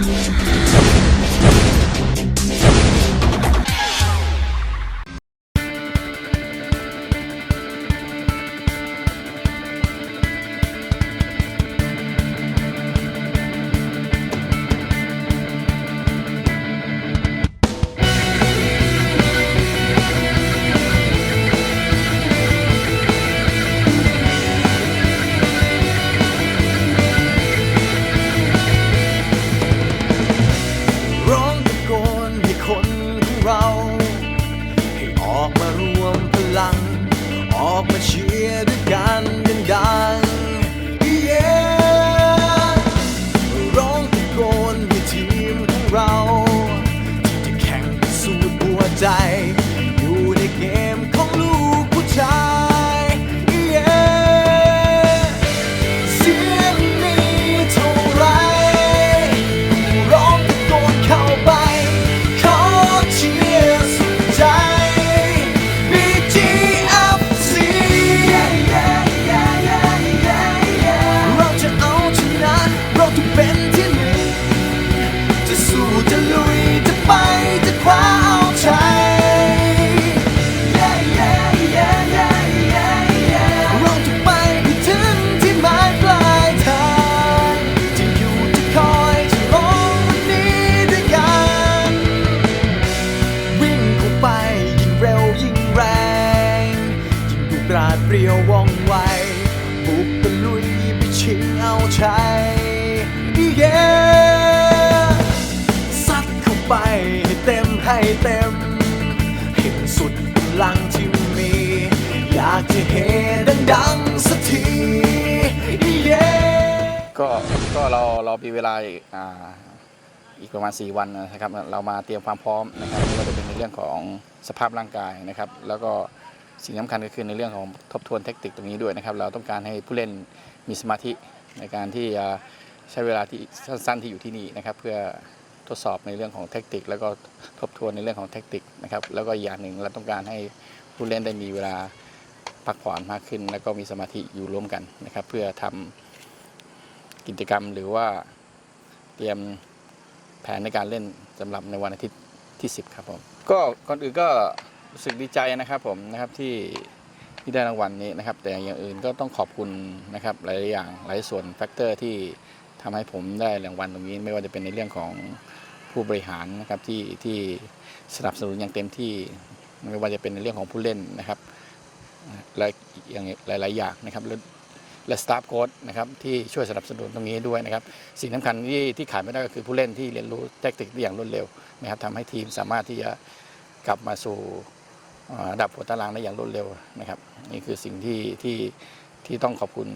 Yeah. ออกมาเชียร์ด้วยกันดังๆเย้ร้องตะโกนให้ทีมของเรา ที่จะแข่งสู้หัวใจ เปรียวว่องไวบุกตะลุยไปชิงเอาชัยเย้ซัดเข้าไปให้เต็มให้เต็มให้มันสุดกำลังที่มี อยากจะเฮดังๆสักทีเย้ก็ก็เราเรามีเวลาอีกอ่าอีกประมาณ 4 วันนะครับ เรามาเตรียมความพร้อมนะครับไม่ว่าจะเป็นในเรื่องของสภาพร่างกายนะครับ แล้วก็ สิ่งสำคัญก็คือในเรื่องของทบทวนเทคนิคตรงนี้ด้วยนะครับ เราต้องการให้ผู้เล่นมีสมาธิในการที่จะใช้เวลาที่สั้นๆที่อยู่ที่นี่นะครับ เพื่อทดสอบในเรื่องของเทคนิค แล้วก็ทบทวนในเรื่องของเทคนิคนะครับ แล้วก็อย่างหนึ่งเราต้องการให้ผู้เล่นได้มีเวลาพักผ่อนมากขึ้น แล้วก็มีสมาธิอยู่ร่วมกันนะครับ เพื่อทำกิจกรรมหรือว่าเตรียมแผนในการเล่นสำหรับในวันอาทิตย์ที่ 10 ครับผมก็ก่อนอื่นก็ รู้สึกดีใจนะครับผมนะครับที่ที่ได้รางวัลนี้นะครับ แต่อย่างอื่นก็ต้องขอบคุณนะครับหลายอย่างหลายส่วนแฟกเตอร์ที่ทำให้ผมได้รางวัลตรงนี้ ไม่ว่าจะเป็นในเรื่องของผู้บริหารนะครับที่ที่สนับสนุนอย่างเต็มที่ ไม่ว่าจะเป็นในเรื่องของผู้เล่นนะครับและอีกอย่างหลาย ๆ อย่างนะครับและสตาฟโค้ดนะครับที่ช่วยสนับสนุนตรงนี้ด้วยนะครับ สิ่งสำคัญที่ที่ขาดไม่ได้ก็คือผู้เล่นที่เรียนรู้แทคนิคได้อย่างรวดเร็วนะครับทำให้ทีมสามารถที่จะกลับมาสู่ ดับหัวตารางได้อย่างรวดเร็วนะครับ นี่คือสิ่งที่ที่ที่ต้องขอบคุณ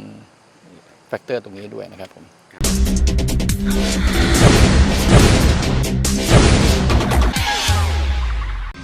แฟกเตอร์ตรงนี้ด้วยนะครับผม